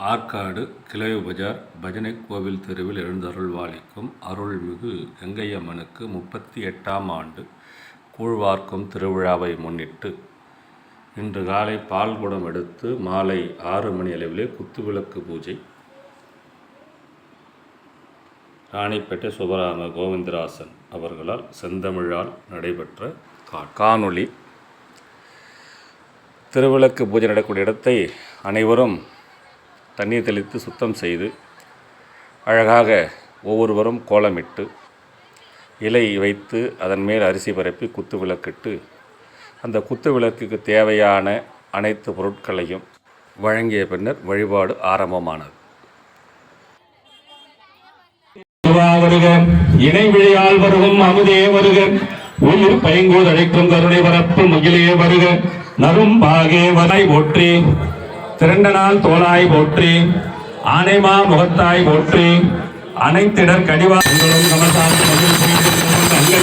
ஆற்காடு கிளை பஜார் பஜனை கோவில் தெருவில் எழுந்தருள்வாளிக்கும் அருள்மிகு கங்கையம்மனுக்கு முப்பத்தி எட்டாம் ஆண்டு கூழ்வார்க்கும் திருவிழாவை முன்னிட்டு இன்று காலை பால்குடம் எடுத்து மாலை ஆறு மணி அளவிலே குத்துவிளக்கு பூஜை. ராணிப்பேட்டை சுபராம கோவிந்தராசன் அவர்களால் செந்தமிழால் நடைபெற்ற கா- காணொளி. திருவிளக்கு பூஜை நடக்கக்கூடிய இடத்தை அனைவரும் தண்ணீர் தெளித்து சுத்தம் செய்து அழகாக ஒவ்வொருவரும் கோலமிட்டு இலை வைத்து அதன் மேல் அரிசி பரப்பி குத்து விளக்கிட்டு அந்த குத்து விளக்குக்கு தேவையான அனைத்து பொருட்களையும் வழங்கிய பின்னர் வழிபாடு ஆரம்பமானது. வருக இணை விழியால் வருகும் அமுதே வருக உயிர் பயங்கோதழைக்கும் கருணை பரப்பு முகிலே வருக நரும் பாகே வரை ஒற்றே திரண்டனால் தோலாய் போற்றி ஆனைமா முகத்தாய் போற்றி அனைத்திடர் கடிவா உங்களும் நமசாந்து மகிழ்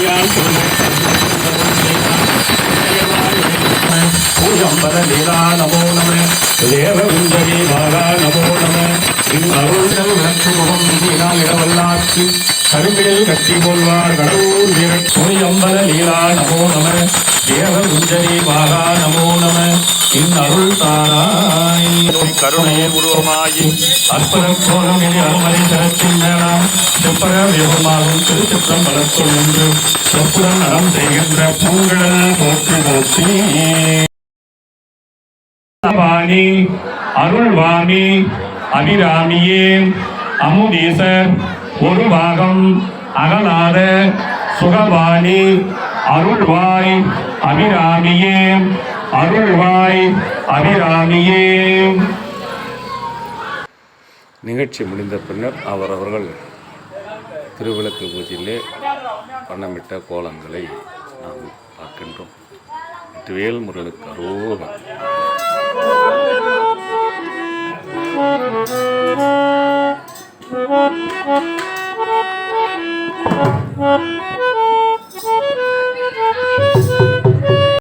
பூஜம்பர லீலா நமோ நம தேவ குஞ்சரி மாகா நமோ நம இன் அருள்கள் விளக்கு முகம் விதியினால் இடவல்லாட்சி கரும்பிடில் கட்டி கொள்வார் கடவுள் வீர பூஜம்பர லீலா நமோ நம தேவ குஞ்சரி மாகா நமோ நம இன் அருள் தாராய் கருணையை உருவமாகி அற்புத கோலமினி அருமறை தரத்தின் மேலாம் செப்பர வேகமாகும் திருச்சிற்றம் வளர்த்துள் என்று செப்புடன் நடம் செய்கின்ற பூங்கடல் போற்றி போற்றி. வாணி அருள்வாணி அபிராமியே அமுதீசர் ஒரு பாகம் அகலாத சுகவாணி அருள்வாய் அபிராமியே. அருள்வாய் அபிராமியே நிகழ்ச்சி முடிந்த பின்னர் அவரவர்கள் திருவிளக்கு பூஜையிலே வண்ணமிட்ட கோலங்களை நாம் பார்க்கின்றோம் வேல் முருகனுக்கு அரோகம்